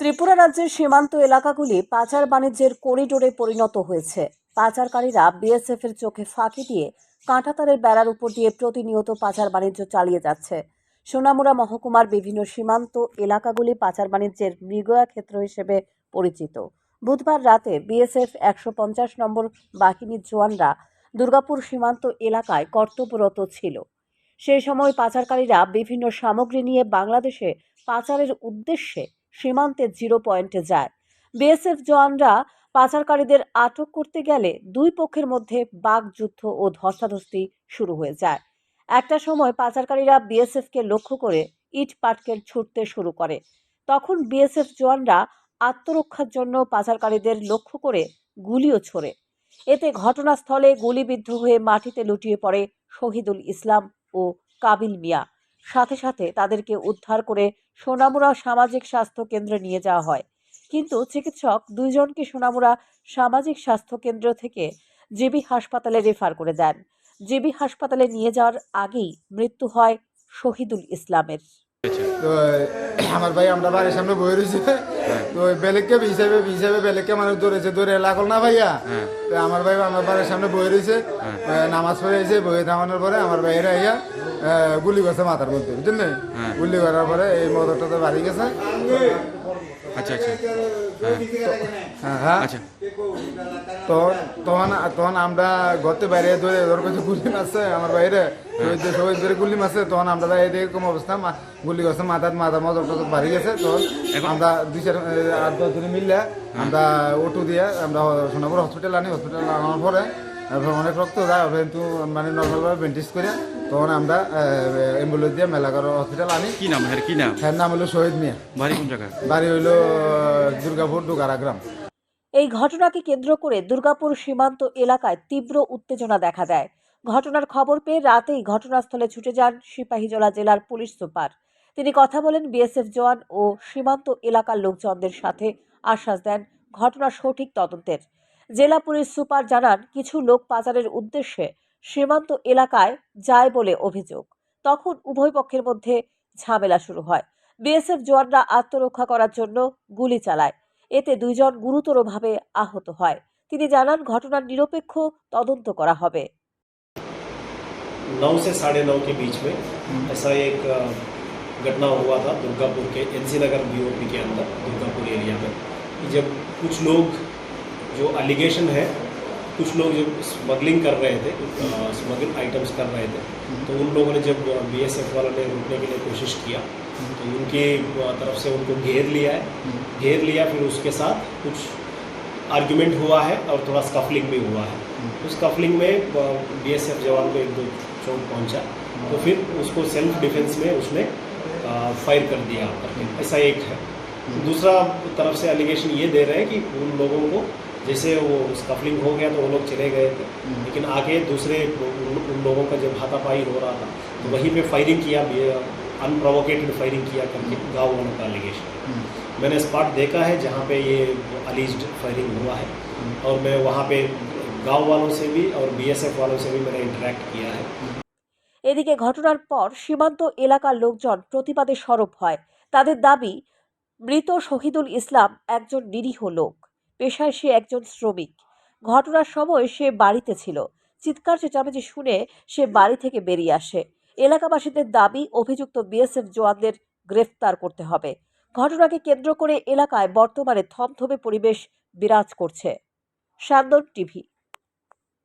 ত্রিপুরা রাজ্যের সীমান্ত এলাকাগুলি পাচার বাণিজ্যের করিডোরে পরিণত হয়েছে। পাচারকারীরা বিএসএফ এর চোখে ফাঁকি দিয়ে কাঁটাতারের বেড়ার উপর দিয়ে প্রতিনিয়ত পাচার বাণিজ্য চালিয়ে যাচ্ছে। সোনামুড়া মহকুমার বিভিন্ন সীমান্ত এলাকাগুলি পাচার বাণিজ্যের মৃগয়া ক্ষেত্র হিসেবে পরিচিত। বুধবার রাতে বিএসএফ একশো পঞ্চাশ নম্বর বাহিনীর জওয়ানরা দুর্গাপুর সীমান্ত এলাকায় কর্তব্যরত ছিল। সেই সময় পাচারকারীরা বিভিন্ন সামগ্রী নিয়ে বাংলাদেশে পাচারের উদ্দেশ্যে সীমান্তের জিরো পয়েন্টে যায়। বিএসএফ জওয়ানরা পাচারকারীদের আটক করতে গেলে দুই পক্ষের মধ্যে বাগযুদ্ধ ও ধস্তাধস্তি শুরু হয়ে যায়। একটা সময় পাচারকারীরা বিএসএফকে লক্ষ্য করে ইট পাটকেল ছুটতে শুরু করে। তখন বিএসএফ জওয়ানরা আত্মরক্ষার জন্য পাচারকারীদের লক্ষ্য করে গুলিও ছোড়ে। এতে ঘটনাস্থলে গুলিবিদ্ধ হয়ে মাটিতে লুটিয়ে পড়ে শহীদুল ইসলাম ও কাবিল মিয়া। সাথে সাথে তাদেরকে উদ্ধার করে সোনামুড়া সামাজিক স্বাস্থ্য কেন্দ্রে নিয়ে যাওয়া হয়। কিন্তু চিকিৎসক দুইজনকে সোনামুড়া সামাজিক স্বাস্থ্য কেন্দ্র থেকে জিবি হাসপাতালে রেফার করে দেন। জিবি হাসপাতালে নিয়ে যাওয়ার আগেই মৃত্যু হয় শহীদুল ইসলামের। তো আমার ভাই আমরা বাড়ির সামনে বয়ে রয়েছে। তো বেলেগকে হিসাবে হিসাবে বেলেগকে মানুষ ধরেছে। ধরে লাগল না ভাইয়া? তো আমার ভাই আমার বাড়ির সামনে বয়ে রয়েছে। নামাজ পড়ে এসে বই থামানোর পরে আমার ভাইয়েরা আইয়া আহ, গুলি করছে মাথার মধ্যে বুঝলেন না? গুলি করার পরে এই মদরটা তো বাড়ি গেছে। আচ্ছা আচ্ছা। হ্যাঁ। হ্যাঁ। আচ্ছা। তখন তখন তখন আমরা গতে বাইরে ধরে ওর কাছে গুলি মারছে আমার বাইরে। শহীদ শহীদ ধরে গুলি মারছে তখন আমরা এই এরকম অবস্থা গুলি করছে মাথার মাথা মজা টজা বাড়ি গেছে। তখন আমরা দুই চার আট দশ দিন মিললে আমরা অটো দিয়ে আমরা সোনাপুর হসপিটাল আনি হসপিটাল আনার পরে তারপর অনেক রক্ত যায় কিন্তু মানে নর্মালভাবে বেন্টিস করে তখন আমরা অ্যাম্বুলেন্স দিয়ে মেলাঘর হসপিটাল আনি। কি নাম হ্যাঁ কি নাম? হ্যাঁ নাম হলো শহীদ মিয়া। বাড়ি কোন জায়গায়? বাড়ি হইল দুর্গাপুর ডুগারা গ্রাম। এই ঘটনাকে কেন্দ্র করে দুর্গাপুর সীমান্ত এলাকায় তীব্র উত্তেজনা দেখা দেয়। ঘটনার খবর পেয়ে রাতেই ঘটনাস্থলে ছুটে যান সিপাহীজলা জেলার পুলিশ সুপার। তিনি কথা বলেন বিএসএফ জওয়ান ও সীমান্ত এলাকার লোকজনদের সাথে আশ্বাস দেন ঘটনা সঠিক তদন্তের। জেলা পুলিশ সুপার জানান কিছু লোক পাচারের উদ্দেশ্যে সীমান্ত এলাকায় যায় বলে অভিযোগ তখন উভয় পক্ষের মধ্যে ঝামেলা শুরু হয় বিএসএফ জওয়ানরা আত্মরক্ষা করার জন্য গুলি চালায় এতে দুইজন গুরুতরভাবে আহত হয় তিনি জানান ঘটনার নিরপেক্ষ তদন্ত করা হবে नौ से साढ़े नौ के बीच में ऐसा एक अ, घटना हुआ था दुर्गापुर के एनसी नगर बीओपी के अंदर दुर्गापुर एरिया में कि जब कुछ लोग जो अलिगेशन है, कुछ लोग जो स्मगलिंग कर रहे थे स्मगल आइटम्स कर रहे थे तो उन लोगों ने जब बीएसएफ वालों ने रोकने के लिए कोशिश किया तो उनकी तरफ़ से उनको घेर लिया है। घेर लिया, फिर उसके साथ कुछ आर्ग्यूमेंट हुआ है और थोड़ा स्कफलिंग भी हुआ है। उस कफलिंग में बीएसएफ जवान को एक दो चोट पहुँचा तो फिर उसको सेल्फ डिफेंस में उसने फायर कर दिया। ऐसा एक है। दूसरा तरफ़ से एलिगेशन ये दे रहे हैं कि उन लोगों को जैसे वो स्कफलिंग हो गया तो वो लोग चले गए थे लेकिन आगे दूसरे उन, उन लोगों का जब हाथापाई हो रहा था तो वहीं पे फायरिंग किया अनप्रोवोकेटेड फायरिंग किया करके गाँव वालों का एलिगेशन मैंने स्पॉट देखा है जहाँ पे ये अलीज्ड फायरिंग हुआ है और मैं वहाँ पे गांव वालों से भी और बीएसएफ वालों से भी मैंने इंटरेक्ट किया है এদিকে ঘটনার পর সীমান্ত এলাকার লোকজন প্রতিবাদে সরব হয় তাদের দাবি মৃত শহীদুল ইসলাম একজন নিরীহ লোক পেশায় সে একজন শ্রমিক। ঘটনার সময় সে বাড়িতে ছিল। চিৎকার চেঁচামেচি শুনে সে বাড়ি থেকে বেরিয়ে আসে। এলাকাবাসীদের দাবি, অভিযুক্ত বিএসএফ জওয়ানদের গ্রেফতার করতে হবে। ঘটনাকে কেন্দ্র করে এলাকায় বর্তমানে থমথমে পরিবেশ বিরাজ করছে। সান্দন টিভি